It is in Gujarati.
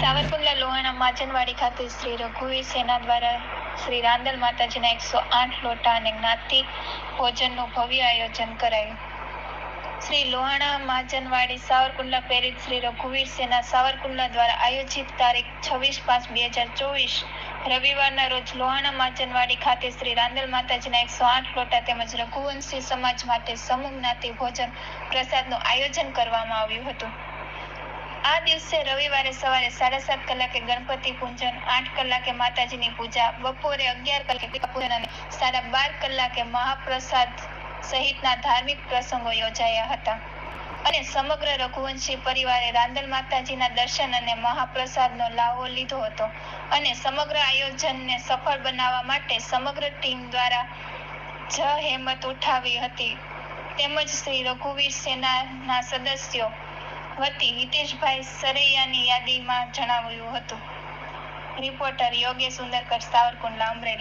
સાવરકુંડલા લોહાણા માજનવાડી ખાતે શ્રી રઘુવીર સેના દ્વારા શ્રી રાંદલ માતાજીના એકસો આઠ લોટા અને જ્ઞાતિ ભોજનનું ભવ્ય આયોજન કરાયું. શ્રી લોહાણા માજનવાડી સાવરકુંડલા પ્રેરિત શ્રી રઘુવીર સેના સાવરકુંડલા દ્વારા આયોજિત તારીખ છવ્વીસ પાંચ બે હજાર ચોવીસ રવિવારના રોજ લોહાણા માજનવાડી ખાતે શ્રી રાંદલ માતાજીના એકસો આઠ લોટા તેમજ રઘુવંશી સમાજ માટે સમૂહ જ્ઞાતિ ભોજન પ્રસાદનું આયોજન કરવામાં આવ્યું હતું. દિવસે રવિવારે સવારે સાડા સાત કલાકે ગણપતિ પૂજન, આઠ કલાકે માતાજીની પૂજા, બપોરે અગિયાર કલાકે પૂજન અને સાડા બાર કલાકે મહાપ્રસાદ સહિતના ધાર્મિક પ્રસંગો યોજાયા હતા. અને સમગ્ર રઘુવંશી પરિવારે રાંદલ માતાજીના દર્શન અને મહાપ્રસાદનો લાવો લીધો હતો અને સમગ્ર આયોજનને સફળ બનાવવા માટે સમગ્ર ટીમ દ્વારા જ હેમત ઉઠાવી હતી. તેમજ શ્રી રઘુવીર સેનાના સદસ્યો વતી હિતેશભાઈ સરૈયાની યાદીમાં જણાવ્યું હતું. રિપોર્ટર યોગેશ ઉંદરકર સાવરકુંડલા અમરેલી.